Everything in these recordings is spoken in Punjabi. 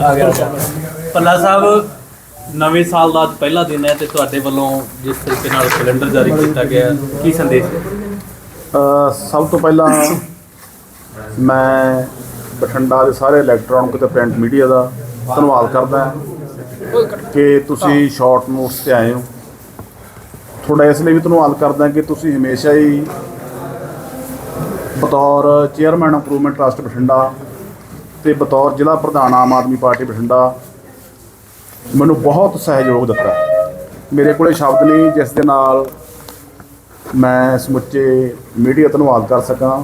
ਆ ਗਿਆ ਪੱਲਾ ਸਾਹਿਬ, ਨਵੇਂ ਸਾਲ ਦਾ ਅੱਜ ਪਹਿਲਾ ਦਿਨ ਹੈ ਤੇ ਤੁਹਾਡੇ ਵੱਲੋਂ ਜਿਸ ਤਰੀਕੇ ਨਾਲ ਸਿਲੰਡਰ ਜਾਰੀ ਕੀਤਾ ਗਿਆ, ਕੀ ਸੰਦੇਸ਼ ਹੈ? ਸਭ ਤੋਂ ਪਹਿਲਾਂ ਮੈਂ ਬਠਿੰਡਾ ਦੇ ਸਾਰੇ ਇਲੈਕਟ੍ਰੋਨਿਕ ਤੇ ਪ੍ਰਿੰਟ ਮੀਡੀਆ ਦਾ ਧੰਨਵਾਦ ਕਰਦਾ ਕਿ ਤੁਸੀਂ ਸ਼ਾਰਟ ਨੋਟਸ ਤੇ ਆਏ ਹੋ। ਤੁਹਾਡਾ ਇਸ ਲਈ ਵੀ ਧੰਨਵਾਦ ਕਰਦਾ ਕਿ ਤੁਸੀਂ ਹਮੇਸ਼ਾ ਹੀ ਬਤੌਰ ਚੇਅਰਮੈਨ ਇੰਪਰੂਵਮੈਂਟ ਟਰਸਟ ਬਠਿੰਡਾ ਤੇ ਬਤੌਰ ਜ਼ਿਲ੍ਹਾ ਪ੍ਰਧਾਨ ਆਮ ਆਦਮੀ ਪਾਰਟੀ ਬਠਿੰਡਾ ਮੈਨੂੰ ਬਹੁਤ ਸਹਿਯੋਗ ਦਿੱਤਾ ਮੇਰੇ ਕੋਲੇ ਸ਼ਬਦ ਨਹੀਂ ਜਿਸ ਦੇ ਨਾਲ ਮੈਂ ਸਮੁੱਚੇ ਮੀਡੀਆ ਧੰਨਵਾਦ ਕਰ ਸਕਾਂ।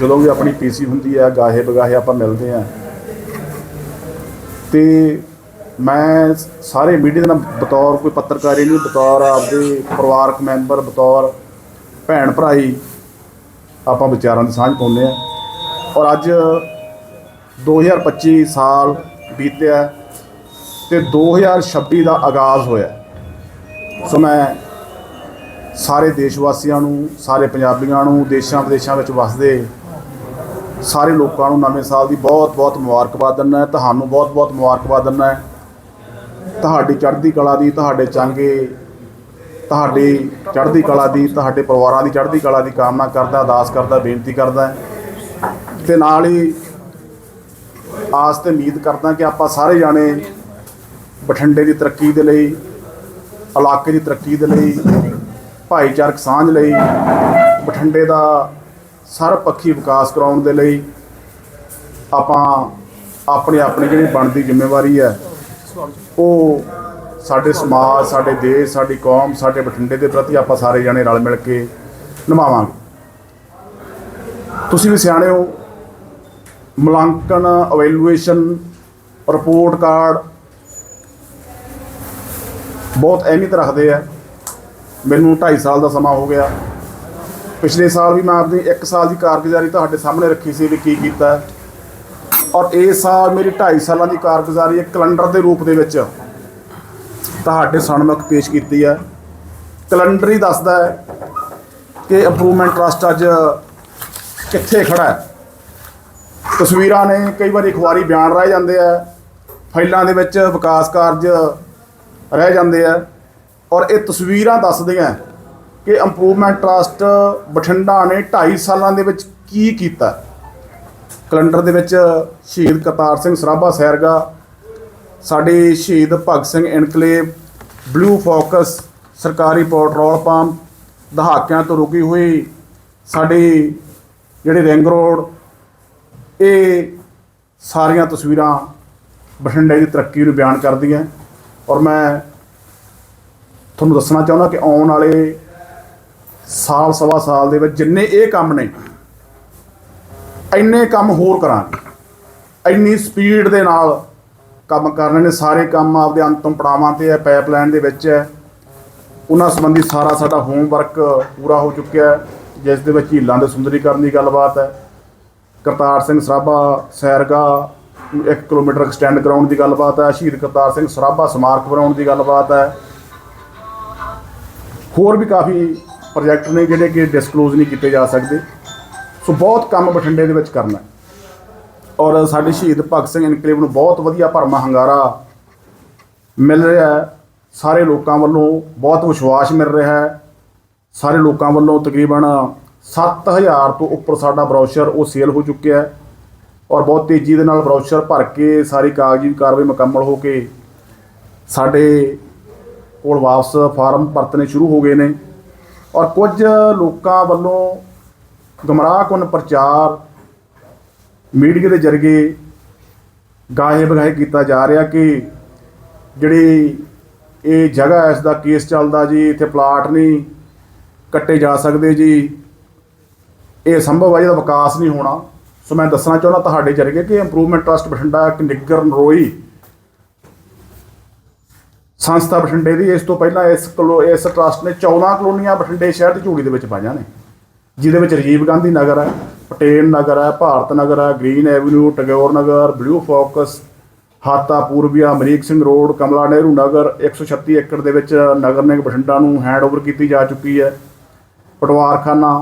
ਜਦੋਂ ਵੀ ਆਪਣੀ ਪੀਸੀ ਹੁੰਦੀ ਹੈ, ਗਾਹੇ ਬਗਾਹੇ ਆਪਾਂ ਮਿਲਦੇ ਆ ਤੇ ਮੈਂ ਸਾਰੇ ਮੀਡੀਆ ਨਾਲ ਬਤੌਰ ਕੋਈ ਪੱਤਰਕਾਰੀ ਨਹੀਂ, ਬਤੌਰ ਆਪਦੇ ਪਰਿਵਾਰਕ ਮੈਂਬਰ, ਬਤੌਰ ਭੈਣ ਭਰਾਈ ਆਪਾਂ ਵਿਚਾਰਾਂ ਦੀ ਸਾਂਝ ਪਾਉਂਦੇ ਆ ਔਰ ਅੱਜ 2025 ਸਾਲ ਬੀਤਿਆ ਤੇ 2026 ਦਾ ਆਗਾਜ਼ ਹੋਇਆ ਸੋ ਮੈਂ ਸਾਰੇ ਦੇਸ਼ ਵਾਸੀਆਂ ਨੂੰ, ਸਾਰੇ ਪੰਜਾਬੀਆਂ ਨੂੰ, ਦੇਸ਼ਾਂ ਵਿਦੇਸ਼ਾਂ ਵਿੱਚ ਵਸਦੇ ਸਾਰੇ ਲੋਕਾਂ ਨੂੰ ਨਵੇਂ ਸਾਲ ਦੀ ਬਹੁਤ ਬਹੁਤ ਮੁਬਾਰਕਬਾਦ ਦਿੰਦਾ ਤੁਹਾਨੂੰ ਬਹੁਤ ਬਹੁਤ ਮੁਬਾਰਕਬਾਦ ਦਿੰਦਾ ਤੁਹਾਡੀ ਚੜ੍ਹਦੀ ਕਲਾ ਦੀ, ਤੁਹਾਡੇ ਚੰਗੇ ਤੁਹਾਡੀ ਚੜ੍ਹਦੀ ਕਲਾ ਦੀ, ਤੁਹਾਡੇ ਪਰਿਵਾਰਾਂ ਦੀ ਚੜ੍ਹਦੀ ਕਲਾ ਦੀ ਕਾਮਨਾ ਕਰਦਾ, ਅਰਦਾਸ ਕਰਦਾ, ਬੇਨਤੀ ਕਰਦਾ ਤੇ ਨਾਲ ਹੀ ਆਸ ਤੇ ਉਮੀਦ ਕਰਦਾ ਕਿ ਆਪਾਂ ਸਾਰੇ ਜਾਣੇ ਬਠਿੰਡੇ ਦੀ ਤਰੱਕੀ ਦੇ ਲਈ, ਇਲਾਕੇ ਦੀ ਤਰੱਕੀ ਦੇ ਲਈ, ਭਾਈਚਾਰਕ ਸਾਂਝ ਲਈ, ਬਠਿੰਡੇ ਦਾ ਸਰਬਪੱਖੀ ਵਿਕਾਸ ਕਰਾਉਣ ਦੇ ਲਈ ਆਪਾਂ ਆਪਣੀ ਆਪਣੀ ਜਿਹੜੀ ਬਣਦੀ ਜ਼ਿੰਮੇਵਾਰੀ ਹੈ, ਉਹ ਸਾਡੇ ਸਮਾਜ, ਸਾਡੇ ਦੇਸ਼, ਸਾਡੀ ਕੌਮ, ਸਾਡੇ ਬਠਿੰਡੇ ਦੇ ਪ੍ਰਤੀ ਆਪਾਂ ਸਾਰੇ ਜਣੇ ਰਲ ਮਿਲ ਕੇ ਨਿਭਾਵਾਂਗੇ। ਤੁਸੀਂ ਵੀ ਸਿਆਣੇ ਹੋ। ਮੁਲਾਂਕਣ ਇਵੈਲੂਏਸ਼ਨ ਰਿਪੋਰਟ ਕਾਰਡ ਬਹੁਤ ਅਹਿਮੀਅਤ ਰੱਖਦੇ ਆ। ਮੈਨੂੰ 2.5 ਸਾਲ ਦਾ ਸਮਾਂ ਹੋ ਗਿਆ। ਪਿਛਲੇ ਸਾਲ ਵੀ ਮੈਂ ਆਪਣੀ 1 ਸਾਲ ਦੀ ਕਾਰਗੁਜ਼ਾਰੀ ਤੁਹਾਡੇ ਸਾਹਮਣੇ ਰੱਖੀ ਸੀ ਵੀ ਕੀ ਕੀਤਾ। ਔਰ ਇਸ ਸਾਲ ਮੇਰੀ 2.5 ਸਾਲਾਂ ਦੀ ਕਾਰਗੁਜ਼ਾਰੀ ਇੱਕ ਕੈਲੰਡਰ ਦੇ ਰੂਪ ਦੇ ਵਿੱਚ ਤੁਹਾਡੇ ਸਾਹਮਣੇ ਪੇਸ਼ ਕੀਤੀ ਹੈ। ਕੈਲੰਡਰ ਹੀ ਦੱਸਦਾ ਹੈ ਕਿ ਇੰਪਰੂਵਮੈਂਟ ਟਰਸਟ ਅੱਜ ਕਿੱਥੇ ਖੜਾ ਹੈ। ਤਸਵੀਰਾਂ ਨੇ ਕਈ ਵਾਰੀ ਅਖਬਾਰੀ ਬਿਆਨ ਰਹਿ ਜਾਂਦੇ ਆ, ਫਾਈਲਾਂ ਦੇ ਵਿੱਚ ਵਿਕਾਸ ਕਾਰਜ ਰਹਿ ਜਾਂਦੇ ਆ ਔਰ ਇਹ ਤਸਵੀਰਾਂ ਦੱਸਦੀਆਂ ਕਿ ਇੰਪਰੂਵਮੈਂਟ ਟਰਸਟ ਬਠਿੰਡਾ ਨੇ 2.5 ਸਾਲਾਂ ਦੇ ਵਿੱਚ ਕੀ ਕੀਤਾ। ਕੈਲੰਡਰ ਦੇ ਵਿੱਚ ਸ਼ਹੀਦ ਕਰਤਾਰ ਸਿੰਘ ਸਰਾਭਾ ਸੈਰਗਾ ਸਾਡੇ ਸ਼ਹੀਦ Bhagat Singh enclave blue fox ਸਰਕਾਰੀ ਪੈਟਰੋਲ ਪੰਪ, ਦਹਾਕਿਆਂ ਤੋਂ ਰੁਕੀ ਹੋਈ ਸਾਡੀ ਜਿਹੜੀ ਰਿੰਗ ਰੋਡ ਇਹ ਸਾਰੀਆਂ ਤਸਵੀਰਾਂ ਬਠਿੰਡੇ ਦੀ ਤਰੱਕੀ ਨੂੰ ਬਿਆਨ ਕਰਦੀਆਂ ਔਰ ਮੈਂ ਤੁਹਾਨੂੰ ਦੱਸਣਾ ਚਾਹੁੰਦਾ ਕਿ ਆਉਣ ਵਾਲੇ ਸਾਲ, ਸਵਾ ਸਾਲ ਦੇ ਵਿੱਚ ਜਿੰਨੇ ਇਹ ਕੰਮ ਨੇ, ਇੰਨੇ ਕੰਮ ਹੋਰ ਕਰਾਂਗੇ। ਇੰਨੀ ਸਪੀਡ ਦੇ ਨਾਲ ਕੰਮ ਕਰਨੇ ਨੇ, ਸਾਰੇ ਕੰਮ ਆਪਦੇ ਅੰਤਮ ਪੜਾਵਾਂ ਤੇ ਹੈ ਪਾਈਪਲਾਈਨ ਦੇ ਵਿੱਚ ਹੈ। ਉਹਨਾਂ ਸੰਬੰਧੀ ਸਾਰਾ ਸਾਡਾ ਹੋਮਵਰਕ ਪੂਰਾ ਹੋ ਚੁੱਕਿਆ ਹੈ, ਜਿਸ ਦੇ ਵਿੱਚ ਝੀਲਾਂ ਦੇ ਸੁੰਦਰੀਕਰਨ ਦੀ ਗੱਲਬਾਤ ਹੈ। ਕਰਤਾਰ ਸਿੰਘ ਸਰਾਭਾ ਸੈਰਗਾ 1 ਕਿਲੋਮੀਟਰ ਐਕਸਟੈਂਡ ਕਰਾਉਣ ਦੀ ਗੱਲਬਾਤ ਹੈ। ਸ਼ਹੀਦ ਕਰਤਾਰ ਸਿੰਘ ਸਰਾਭਾ ਸਮਾਰਕ ਬਣਾਉਣ ਦੀ ਗੱਲਬਾਤ ਹੈ। ਹੋਰ ਵੀ ਕਾਫੀ ਪ੍ਰੋਜੈਕਟ ਨੇ ਜਿਹੜੇ ਕਿ ਡਿਸਕਲੋਜ਼ ਨਹੀਂ ਕੀਤੇ ਜਾ ਸਕਦੇ। ਸੋ ਬਹੁਤ ਕੰਮ ਬਠਿੰਡੇ ਦੇ ਵਿੱਚ ਕਰਨਾ ਹੈ। ਔਰ ਸਾਡੇ ਸ਼ਹੀਦ ਭਗਤ ਸਿੰਘ ਇਨਕਲੇਵ ਨੂੰ ਬਹੁਤ ਵਧੀਆ ਭਰਮਾ ਹੰਗਾਰਾ ਮਿਲ ਰਿਹਾ ਹੈ। ਸਾਰੇ ਲੋਕਾਂ ਵੱਲੋਂ ਬਹੁਤ ਵਿਸ਼ਵਾਸ ਮਿਲ ਰਿਹਾ ਹੈ। ਸਾਰੇ ਲੋਕਾਂ ਵੱਲੋਂ ਤਕਰੀਬਨ 7000 ਤੋਂ ਉੱਪਰ ਸਾਡਾ ਬਰੋਸ਼ਰ ਉਹ ਸੇਲ ਹੋ ਚੁੱਕਿਆ ਹੈ ਔਰ ਬਹੁਤ ਤੇਜ਼ੀ ਦੇ ਨਾਲ ਬਰੋਸ਼ਰ ਭਰ ਕੇ ਸਾਰੀ ਕਾਗਜ਼ੀ ਕਾਰਵਾਈ ਮੁਕੰਮਲ ਹੋ ਕੇ ਸਾਡੇ ਕੋਲ ਵਾਪਸ ਫਾਰਮ ਭਰਤਨੇ ਸ਼ੁਰੂ ਹੋ ਗਏ ਨੇ। ਔਰ ਕੁਝ ਲੋਕਾਂ ਵੱਲੋਂ ਗਮਰਾਹਕੁਨ ਪ੍ਰਚਾਰ ਮੀਡੀਆ ਦੇ ਜ਼ਰੀਏ ਗਾਹੇ ਬਗਾਹੇ ਕੀਤਾ ਜਾ ਰਿਹਾ ਕਿ ਜਿਹੜੀ ਇਹ ਜਗ੍ਹਾ ਹੈ, ਇਸ ਦਾ ਕੇਸ ਚੱਲਦਾ ਜੀ ਇੱਥੇ ਪਲਾਟ ਨਹੀਂ ਕੱਟੇ ਜਾ ਸਕਦੇ ਜੀ। ਇਹ ਸੰਭਵ ਹੈ ਇਹਦਾ ਵਿਕਾਸ ਨਹੀਂ ਹੋਣਾ। ਸੋ ਮੈਂ ਦੱਸਣਾ ਚਾਹੁੰਦਾ ਤੁਹਾਡੇ ਜ਼ਰੀਏ ਕਿ ਇੰਪਰੂਵਮੈਂਟ ਟਰਸਟ ਬਠਿੰਡਾ ਇੱਕ ਨਿੱਗਰ ਨਰੋਈ ਸੰਸਥਾ ਬਠਿੰਡੇ ਦੀ। ਇਸ ਤੋਂ ਪਹਿਲਾਂ ਇਸ ਕਲੋ ਇਸ ਟਰਸਟ ਨੇ 14 ਕਲੋਨੀਆਂ ਬਠਿੰਡੇ ਸ਼ਹਿਰ ਦੀ ਝੂੜੀ ਦੇ ਵਿੱਚ ਪਾਈਆਂ ਨੇ। ਜਿਹਦੇ ਵਿੱਚ ਰਾਜੀਵ ਗਾਂਧੀ ਨਗਰ ਹੈ, ਪਟੇਲ ਨਗਰ ਹੈ, ਭਾਰਤ ਨਗਰ ਹੈ, green avenue, Tagore Nagar, blue fox, Hata Purbia Amrik Singh road, Kamla Nehru Nagar 136 ਏਕੜ ਦੇ ਵਿੱਚ ਨਗਰ ਨਿਗਮ ਬਠਿੰਡਾ ਨੂੰ ਹੈਂਡਓਵਰ ਕੀਤੀ ਜਾ ਚੁੱਕੀ ਹੈ। ਪਟਵਾਰਖਾਨਾ,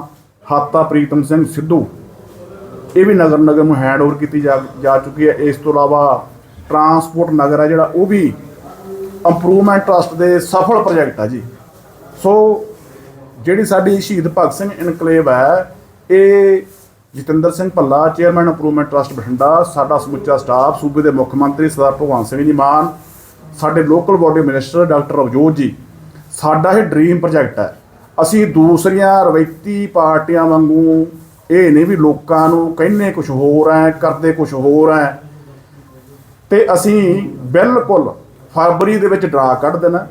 ਹਾਤਾ ਪ੍ਰੀਤਮ ਸਿੰਘ ਸਿੱਧੂ, ਇਹ ਵੀ ਨਗਰ ਨਗਰ ਨੂੰ ਹੈਂਡਓਵਰ ਕੀਤੀ ਜਾ ਜਾ ਚੁੱਕੀ ਹੈ। ਇਸ ਤੋਂ ਇਲਾਵਾ ਟਰਾਂਸਪੋਰਟ ਨਗਰ ਹੈ ਜਿਹੜਾ, ਉਹ ਵੀ ਇੰਪਰੂਵਮੈਂਟ ਟਰਸਟ ਦੇ ਸਫਲ ਪ੍ਰੋਜੈਕਟ ਆ ਜੀ। ਸੋ ਜਿਹੜੀ ਸਾਡੀ ਸ਼ਹੀਦ ਭਗਤ ਸਿੰਘ ਇਨਕਲੇਵ ਹੈ, ਇਹ Jatinder Singh Bhalla chairman improvement trust Bathinda, ਸਾਡਾ ਸਮੁੱਚਾ ਸਟਾਫ ਸੂਬੇ ਦੇ ਮੁੱਖ ਮੰਤਰੀ ਸਰਦਾਰ ਭਗਵੰਤ ਸਿੰਘ ਜੀ ਮਾਨ, ਸਾਡੇ local body minister doctor Avjot ji, ਸਾਡਾ ਇਹ ਡ੍ਰੀਮ ਪ੍ਰੋਜੈਕਟ ਹੈ। ਅਸੀਂ ਦੂਸਰੀਆਂ ਰਵਾਇਤੀ ਪਾਰਟੀਆਂ ਵਾਂਗੂ ਇਹ ਨਹੀਂ ਵੀ ਲੋਕਾਂ ਨੂੰ ਕਹਿੰਨੇ ਕੁਝ ਹੋਰ ਹੈ, ਕਰਦੇ ਕੁਝ ਹੋਰ ਹੈ, ਤੇ ਅਸੀਂ ਬਿਲਕੁਲ ਫਰਵਰੀ ਦੇ ਵਿੱਚ ਡਰਾ ਕੱਢ ਦੇਣਾ।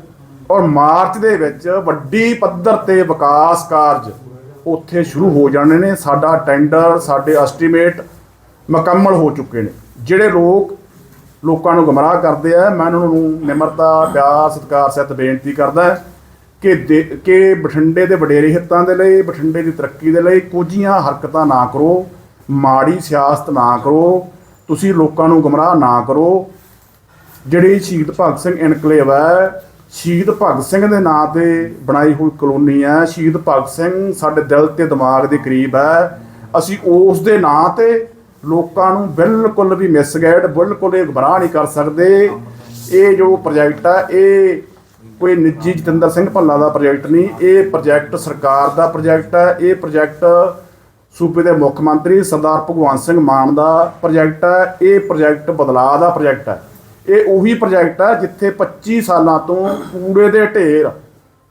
ਔਰ ਮਾਰਚ ਦੇ ਵਿੱਚ ਵੱਡੀ ਪੱਧਰ ਤੇ ਵਿਕਾਸ ਕਾਰਜ ਉੱਥੇ ਸ਼ੁਰੂ ਹੋ ਜਾਣੇ ਨੇ। ਸਾਡਾ ਟੈਂਡਰ, ਸਾਡੇ ਐਸਟੀਮੇਟ ਮੁਕੰਮਲ ਹੋ ਚੁੱਕੇ ਨੇ। ਜਿਹੜੇ ਲੋਕ ਲੋਕਾਂ ਨੂੰ ਗਮਰਾਹ ਕਰਦੇ ਆ, ਮੈਂ ਉਹਨਾਂ ਨੂੰ ਨਿਮਰਤਾ, ਪਿਆਰ, ਸਤਿਕਾਰ ਸਹਿਤ ਬੇਨਤੀ ਕਰਦਾ ਕਿ ਦੇ- ਕਿ ਬਠਿੰਡੇ ਦੇ ਵਡੇਰੇ ਹਿੱਤਾਂ ਦੇ ਲਈ, ਬਠਿੰਡੇ ਦੀ ਤਰੱਕੀ ਦੇ ਲਈ ਕੁਝੀਆਂ ਹਰਕਤਾਂ ਨਾ ਕਰੋ, ਮਾੜੀ ਸਿਆਸਤ ਨਾ ਕਰੋ, ਤੁਸੀਂ ਲੋਕਾਂ ਨੂੰ ਗਮਰਾਹ ਨਾ ਕਰੋ। ਜਿਹੜੀ ਸ਼ਹੀਦ ਭਗਤ ਸਿੰਘ ਇਨਕਲੇਵ ਹੈ ਸ਼ਹੀਦ ਭਗਤ ਸਿੰਘ ਦੇ ਨਾਂ ਤੇ ਬਣਾਈ ਹੋਈ ਕਲੋਨੀ ਹੈ। ਸ਼ਹੀਦ ਭਗਤ ਸਿੰਘ ਸਾਡੇ ਦਿਲ ਤੇ ਦਿਮਾਗ ਦੇ ਕਰੀਬ ਹੈ। ਅਸੀਂ ਉਸ ਦੇ ਨਾਂ ਤੇ ਲੋਕਾਂ ਨੂੰ ਬਿਲਕੁਲ ਵੀ ਮਿਸਗਾਈਡ ਬਿਲਕੁਲ ਇਹ ਗਮਰਾਹ ਨਹੀਂ ਕਰ ਸਕਦੇ। ਇਹ ਜੋ ਪ੍ਰੋਜੈਕਟ ਹੈ, ਇਹ ਕੋਈ ਨਿੱਜੀ ਜਤਿੰਦਰ ਸਿੰਘ ਭੱਲਾ ਦਾ ਪ੍ਰੋਜੈਕਟ ਨਹੀਂ, ਇਹ ਪ੍ਰੋਜੈਕਟ ਸਰਕਾਰ ਦਾ ਪ੍ਰੋਜੈਕਟ ਹੈ। ਇਹ ਪ੍ਰੋਜੈਕਟ ਸੂਬੇ ਦੇ ਮੁੱਖ ਮੰਤਰੀ ਸਰਦਾਰ ਭਗਵੰਤ ਸਿੰਘ ਮਾਨ ਦਾ ਪ੍ਰੋਜੈਕਟ ਹੈ। ਇਹ ਪ੍ਰੋਜੈਕਟ ਬਦਲਾਅ ਦਾ ਪ੍ਰੋਜੈਕਟ ਹੈ। ਇਹ ਉਹੀ ਪ੍ਰੋਜੈਕਟ ਹੈ ਜਿੱਥੇ 25 ਸਾਲਾਂ ਤੋਂ ਕੂੜੇ ਦੇ ਢੇਰ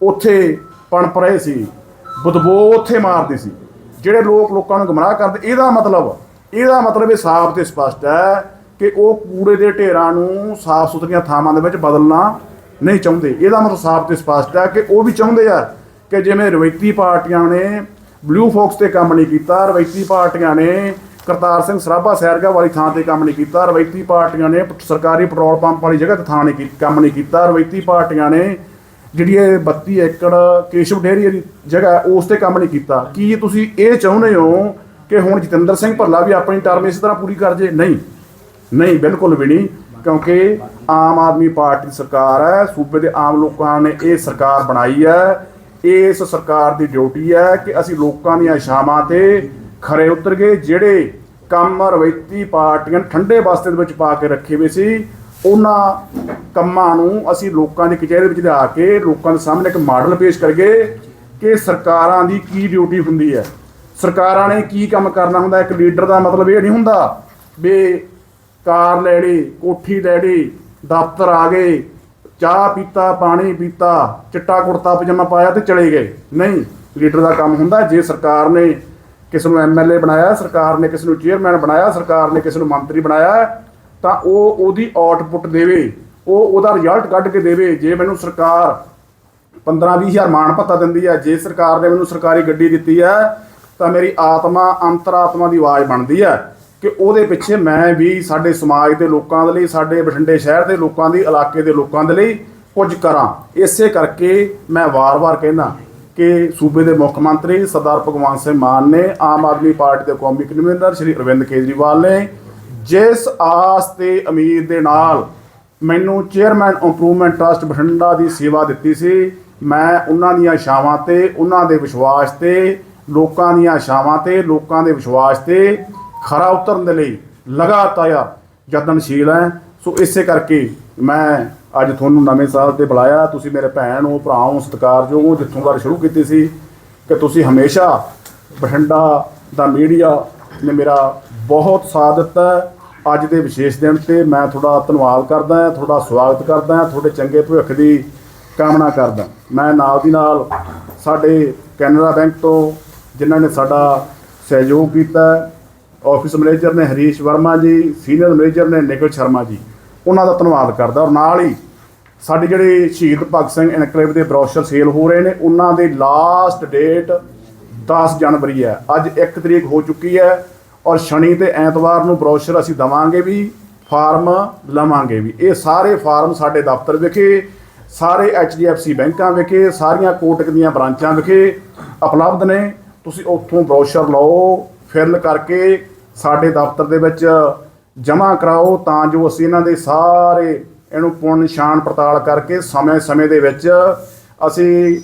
ਉੱਥੇ ਪਣਪ ਰਹੇ ਸੀ, ਬਦਬੂ ਉੱਥੇ ਮਾਰਦੀ ਸੀ। ਜਿਹੜੇ ਲੋਕ ਲੋਕਾਂ ਨੂੰ ਗੁੰਮਰਾਹ ਕਰਦੇ, ਇਹਦਾ ਮਤਲਬ ਇਹਦਾ ਮਤਲਬ ਇਹ ਸਾਫ਼ ਤੇ ਸਪਸ਼ਟ ਹੈ ਕਿ ਉਹ ਕੂੜੇ ਦੇ ਢੇਰਾਂ ਨੂੰ ਸਾਫ਼ ਸੁਥਰੀਆਂ ਥਾਵਾਂ ਦੇ ਵਿੱਚ ਬਦਲਣਾ ਨਹੀਂ ਚਾਹੁੰਦੇ। ਇਹਦਾ ਮਤਲਬ ਸਾਫ਼ ਤੇ ਸਪਸ਼ਟ ਹੈ ਕਿ ਉਹ ਵੀ ਚਾਹੁੰਦੇ ਆ ਕਿ ਜਿਵੇਂ ਰਵਾਇਤੀ ਪਾਰਟੀਆਂ ਨੇ ਬਲੂ ਫੋਕਸ ਤੇ ਕੰਮ ਨਹੀਂ ਕੀਤਾ, ਰਵਾਇਤੀ ਪਾਰਟੀਆਂ ਨੇ ਕਰਤਾਰ ਸਿੰਘ ਸਰਾਭਾ ਸੈਰਗਾ ਵਾਲੀ ਥਾਂ ਤੇ ਕੰਮ ਨਹੀਂ ਕੀਤਾ। ਰਵਾਇਤੀ ਪਾਰਟੀਆਂ ਨੇ ਸਰਕਾਰੀ ਪੈਟਰੋਲ ਪੰਪ ਵਾਲੀ ਜਗ੍ਹਾ ਤੇ ਥਾਂ ਨਹੀਂ ਕੰਮ ਨਹੀਂ ਕੀਤਾ। ਰਵਾਇਤੀ ਪਾਰਟੀਆਂ ਨੇ ਜਿਹੜੀ ਇਹ 32 ਏਕੜ ਕੇਸ਼ਵ ਡੇਅਰੀ ਦੀ ਜਗ੍ਹਾ ਉਸ ਤੇ ਕੰਮ ਨਹੀਂ ਕੀਤਾ। ਕੀ ਤੁਸੀਂ ਇਹ ਚਾਹੁੰਦੇ ਹੋ ਕਿ ਹੁਣ ਜਤਿੰਦਰ ਸਿੰਘ ਭੱਲਾ ਵੀ ਆਪਣੀ ਟਰਮ ਇਸ ਤਰ੍ਹਾਂ ਪੂਰੀ ਕਰ ਜੇ? ਨਹੀਂ। ਨਹੀਂ, ਬਿਲਕੁਲ ਵੀ ਨਹੀਂ। ਕਿਉਂਕਿ ਆਮ ਆਦਮੀ ਪਾਰਟੀ ਸਰਕਾਰ ਹੈ, ਸੂਬੇ ਦੇ ਆਮ ਲੋਕਾਂ ਨੇ ਇਹ ਸਰਕਾਰ ਬਣਾਈ ਹੈ। ਇਸ ਸਰਕਾਰ ਦੀ ਡਿਊਟੀ ਹੈ ਕਿ ਅਸੀਂ ਲੋਕਾਂ ਦੀਆਂ ਇਸ਼ਾਵਾਂ ਤੇ ਖਰੇ ਉਤਰ ਗਏ, ਜਿਹੜੇ ਕੰਮ ਰਵਾਇਤੀ ਪਾਰਟੀਆਂ ਨੇ ਠੰਡੇ ਬਸਤੇ ਦੇ ਵਿੱਚ ਪਾ ਕੇ ਰੱਖੇ ਹੋਏ ਸੀ, ਉਹਨਾਂ ਕੰਮਾਂ ਨੂੰ ਅਸੀਂ ਲੋਕਾਂ ਦੀ ਕਚਹਿਰੀ ਵਿੱਚ ਲਿਆ ਕੇ ਲੋਕਾਂ ਦੇ ਸਾਹਮਣੇ ਇੱਕ ਮਾਡਲ ਪੇਸ਼ ਕਰਗੇ ਕਿ ਸਰਕਾਰਾਂ ਦੀ ਕੀ ਡਿਊਟੀ ਹੁੰਦੀ ਹੈ। ਸਰਕਾਰਾਂ ਨੇ ਕੀ ਕੰਮ ਕਰਨਾ ਹੁੰਦਾ? ਇੱਕ ਲੀਡਰ ਦਾ ਮਤਲਬ ਇਹ ਨਹੀਂ ਹੁੰਦਾ ਵੀ ਕਾਰ ਲੈ ਲਈ, ਕੋਠੀ ਲੈ ਲਈ, ਦਫ਼ਤਰ ਆ ਗਏ, ਚਾਹ ਪੀਤਾ, ਪਾਣੀ ਪੀਤਾ, ਚਿੱਟਾ ਕੁੜਤਾ ਪਜਾਮਾ ਪਾਇਆ ਤੇ ਚਲੇ ਗਏ। ਨਹੀਂ ਲੀਡਰ ਦਾ ਕੰਮ ਹੁੰਦਾ ਜੇ ਸਰਕਾਰ ਨੇ ਕਿਸੇ ਨੂੰ ਐਮਐਲਏ ਬਣਾਇਆ, ਸਰਕਾਰ ਨੇ ਕਿਸੇ ਨੂੰ ਚੇਅਰਮੈਨ ਬਣਾਇਆ, ਸਰਕਾਰ ਨੇ ਕਿਸੇ ਨੂੰ ਮੰਤਰੀ ਬਣਾਇਆ, ਤਾਂ ਉਹ ਉਹਦੀ ਆਊਟਪੁੱਟ ਦੇਵੇ, ਉਹ ਉਹਦਾ ਰਿਜ਼ਲਟ ਕੱਢ ਕੇ ਦੇਵੇ। ਜੇ ਮੈਨੂੰ ਸਰਕਾਰ 15 ਹਜ਼ਾਰ ਮਾਣ ਭੱਤਾ ਦਿੰਦੀ ਹੈ, ਜੇ ਸਰਕਾਰ ਨੇ ਮੈਨੂੰ ਸਰਕਾਰੀ ਗੱਡੀ ਦਿੱਤੀ ਹੈ, ਤਾਂ ਮੇਰੀ ਆਤਮਾ ਅੰਤਰਾਤਮਾ ਦੀ ਆਵਾਜ਼ ਬਣਦੀ ਹੈ ਕਿ ਉਹਦੇ ਪਿੱਛੇ ਮੈਂ ਵੀ ਸਾਡੇ ਸਮਾਜ ਦੇ ਲੋਕਾਂ ਦੇ ਲਈ, ਸਾਡੇ ਬਠਿੰਡੇ ਸ਼ਹਿਰ ਦੇ ਲੋਕਾਂ ਦੀ, ਇਲਾਕੇ ਦੇ ਲੋਕਾਂ ਦੇ ਲਈ ਕੁਝ ਕਰਾਂ। ਇਸੇ ਕਰਕੇ ਮੈਂ ਵਾਰ-ਵਾਰ ਕਹਿੰਦਾ ਕਿ ਸੂਬੇ ਦੇ ਮੁੱਖ ਮੰਤਰੀ ਸਰਦਾਰ ਭਗਵੰਤ ਸਿੰਘ ਮਾਨ ਨੇ ਆਮ ਆਦਮੀ ਪਾਰਟੀ ਦੇ ਕੌਮੀ ਕਨਵੀਨਰ ਸ਼੍ਰੀ ਅਰਵਿੰਦ ਕੇਜਰੀਵਾਲ ਨੇ ਜਿਸ ਆਸ ਤੇ ਉਮੀਦ ਦੇ ਨਾਲ ਮੈਨੂੰ ਚੇਅਰਮੈਨ ਇੰਪਰੂਵਮੈਂਟ ਟਰਸਟ ਬਠਿੰਡਾ ਦੀ ਸੇਵਾ ਦਿੱਤੀ ਸੀ, ਮੈਂ ਉਹਨਾਂ ਦੀਆਂ ਆਸ਼ਾਵਾਂ ਤੇ, ਉਹਨਾਂ ਦੇ ਵਿਸ਼ਵਾਸ ਤੇ, ਲੋਕਾਂ ਦੀਆਂ ਆਸ਼ਾਵਾਂ ਤੇ, ਲੋਕਾਂ ਦੇ ਵਿਸ਼ਵਾਸ ਤੇ ਖਰਾ ਉਤਰਨ ਦੇ ਲਈ ਲਗਾਤਾਰ ਯਤਨਸ਼ੀਲ ਹੈ। ਸੋ ਇਸੇ ਕਰਕੇ ਮੈਂ ਅੱਜ ਤੁਹਾਨੂੰ ਨਵੇਂ ਸਾਲ ਤੇ ਬੁਲਾਇਆ ਤੁਸੀਂ ਮੇਰੇ ਭੈਣ ਹੋ ਭਰਾ ਹੋ ਸਤਿਕਾਰਯੋਗ ਹੋ ਜਿੱਥੋਂ ਗੱਲ ਸ਼ੁਰੂ ਕੀਤੀ ਸੀ ਕਿ ਤੁਸੀਂ ਹਮੇਸ਼ਾ ਬਠਿੰਡਾ ਦਾ ਮੀਡੀਆ ਨੇ ਮੇਰਾ ਬਹੁਤ ਸਾਥ ਦਿੱਤਾ ਅੱਜ ਦੇ ਵਿਸ਼ੇਸ਼ ਦਿਨ ਤੇ ਮੈਂ ਤੁਹਾਡਾ ਧੰਨਵਾਦ ਕਰਦਾ ਹਾਂ ਤੁਹਾਡਾ ਸਵਾਗਤ ਕਰਦਾ ਹਾਂ ਤੁਹਾਡੇ ਚੰਗੇ ਭਵਿੱਖ ਦੀ ਕਾਮਨਾ ਕਰਦਾ ਮੈਂ ਨਾਲ ਦੀ ਨਾਲ ਸਾਡੇ ਕੈਨਰਾ ਬੈਂਕ ਤੋਂ ਜਿਨ੍ਹਾਂ ਨੇ ਸਾਡਾ ਸਹਿਯੋਗ ਕੀਤਾ ਹੈ, ਆਫਿਸ ਮੈਨੇਜਰ ਨੇ ਹਰੀਸ਼ ਵਰਮਾ ਜੀ ਸੀਨੀਅਰ ਮੈਨੇਜਰ ਨੇ ਨਿਖਿਲ ਸ਼ਰਮਾ ਜੀ ਉਹਨਾਂ ਦਾ ਧੰਨਵਾਦ ਕਰਦਾ ਔਰ ਨਾਲ ਹੀ ਸਾਡੇ ਜਿਹੜੇ ਸ਼ਹੀਦ ਭਗਤ ਸਿੰਘ ਇਨਕਲੇਵ ਦੇ ਬਰੋਸ਼ਰ ਸੇਲ ਹੋ ਰਹੇ ਨੇ, ਉਹਨਾਂ ਦੇ ਲਾਸਟ ਡੇਟ 10 ਜਨਵਰੀ ਹੈ। ਅੱਜ 1 ਤਰੀਕ ਹੋ ਚੁੱਕੀ ਹੈ ਔਰ ਸ਼ਨੀ ਤੇ ਐਤਵਾਰ ਨੂੰ ਬਰੋਸ਼ਰ ਅਸੀਂ ਦਵਾਂਗੇ ਵੀ, ਫਾਰਮ ਲਵਾਂਗੇ ਵੀ। ਇਹ ਸਾਰੇ ਫਾਰਮ ਸਾਡੇ ਦਫ਼ਤਰ ਵਿਖੇ, ਸਾਰੇ HDFC ਬੈਂਕਾਂ ਵਿਖੇ, ਸਾਰੀਆਂ ਕੋਟਕ ਦੀਆਂ ਬ੍ਰਾਂਚਾਂ ਵਿਖੇ ਉਪਲਬਧ ਨੇ। ਤੁਸੀਂ ਉੱਥੋਂ ਬਰੋਸ਼ਰ ਲਓ, ਫਿਲ ਕਰਕੇ ਸਾਡੇ ਦਫ਼ਤਰ ਦੇ ਵਿੱਚ ਜਮ੍ਹਾਂ ਕਰਾਓ ਤਾਂ ਜੋ ਅਸੀਂ ਇਹਨਾਂ ਦੇ ਸਾਰੇ ਇਹਨੂੰ ਪੁਣ ਨਿਸ਼ਾਨ ਪੜਤਾਲ ਕਰਕੇ ਸਮੇਂ-ਸਮੇਂ ਦੇ ਵਿੱਚ ਅਸੀਂ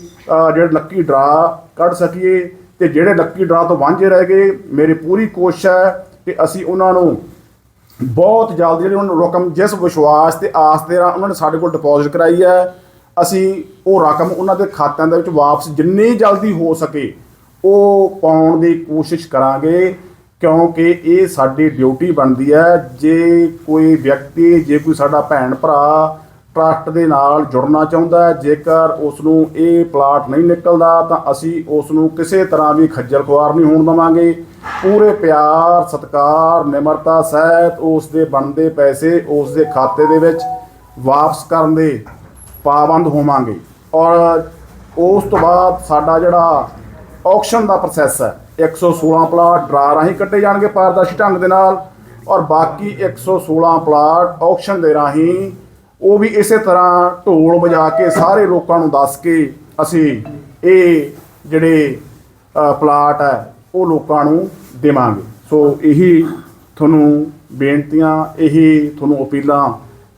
ਜਿਹੜੇ ਲੱਕੀ ਡਰਾ ਕੱਢ ਸਕੀਏ ਤੇ ਜਿਹੜੇ ਲੱਕੀ ਡਰਾ ਤੋਂ ਵਾਂਝੇ ਰਹਿ ਗਏ, ਮੇਰੀ ਪੂਰੀ ਕੋਸ਼ਿਸ਼ ਹੈ ਕਿ ਅਸੀਂ ਉਹਨਾਂ ਨੂੰ ਬਹੁਤ ਜਲਦੀ ਜਿਹੜੀ ਉਹਨਾਂ ਨੂੰ ਰਕਮ, ਜਿਸ ਵਿਸ਼ਵਾਸ ਤੇ ਆਸ ਦੇ ਨਾਲ ਉਹਨਾਂ ਨੇ ਸਾਡੇ ਕੋਲ ਡਿਪੋਜ਼ਿਟ ਕਰਾਈ ਹੈ, ਅਸੀਂ ਉਹ ਰਕਮ ਉਹਨਾਂ ਦੇ ਖਾਤਿਆਂ ਦੇ ਵਿੱਚ ਵਾਪਸ ਜਿੰਨੀ ਜਲਦੀ ਹੋ ਸਕੇ ਉਹ ਪਾਉਣ ਦੀ ਕੋਸ਼ਿਸ਼ ਕਰਾਂਗੇ। ਕਿਉਂਕਿ ਇਹ ਸਾਡੀ ਡਿਊਟੀ ਬਣਦੀ ਹੈ। ਜੇ ਕੋਈ ਵਿਅਕਤੀ, ਜੇ ਕੋਈ ਸਾਡਾ ਭੈਣ ਭਰਾ ਟਰਸਟ ਦੇ ਨਾਲ ਜੁੜਨਾ ਚਾਹੁੰਦਾ ਹੈ, ਜੇਕਰ ਉਸ ਨੂੰ ਇਹ ਪਲਾਟ ਨਹੀਂ ਨਿਕਲਦਾ, ਤਾਂ ਅਸੀਂ ਉਸ ਨੂੰ ਕਿਸੇ ਤਰ੍ਹਾਂ ਵੀ ਖੱਜਲ ਖੁਆਰ ਨਹੀਂ ਹੋਣ ਦੇਵਾਂਗੇ। ਪੂਰੇ ਪਿਆਰ, ਸਤਿਕਾਰ, ਨਿਮਰਤਾ ਸਹਿਤ ਉਸ ਦੇ ਬਣਦੇ ਪੈਸੇ ਉਸ ਦੇ ਖਾਤੇ ਦੇ ਵਿੱਚ ਵਾਪਸ ਕਰਨ ਦੇ ਪਾਬੰਦ ਹੋਵਾਂਗੇ। ਔਰ ਉਸ ਤੋਂ ਬਾਅਦ ਸਾਡਾ ਜਿਹੜਾ ਆਕਸ਼ਨ ਦਾ ਪ੍ਰੋਸੈਸ ਹੈ 116 ਪਲਾਟ ਡਰਾ ਰਾਹੀਂ ਕੱਟੇ ਜਾਣਗੇ ਪਾਰਦਰਸ਼ੀ ਢੰਗ ਦੇ ਨਾਲ ਔਰ ਬਾਕੀ 116 ਪਲਾਟ ਆਕਸ਼ਨ ਦੇ ਰਾਹੀਂ ਉਹ ਵੀ ਇਸੇ ਤਰ੍ਹਾਂ ਢੋਲ ਵਜਾ ਕੇ ਸਾਰੇ ਲੋਕਾਂ ਨੂੰ ਦੱਸ ਕੇ ਅਸੀਂ ਇਹ ਜਿਹੜੇ ਪਲਾਟ ਹੈ, ਉਹ ਲੋਕਾਂ ਨੂੰ ਦੇਵਾਂਗੇ। ਸੋ ਇਹੀ ਤੁਹਾਨੂੰ ਬੇਨਤੀਆਂ, ਇਹੀ ਤੁਹਾਨੂੰ ਅਪੀਲਾਂ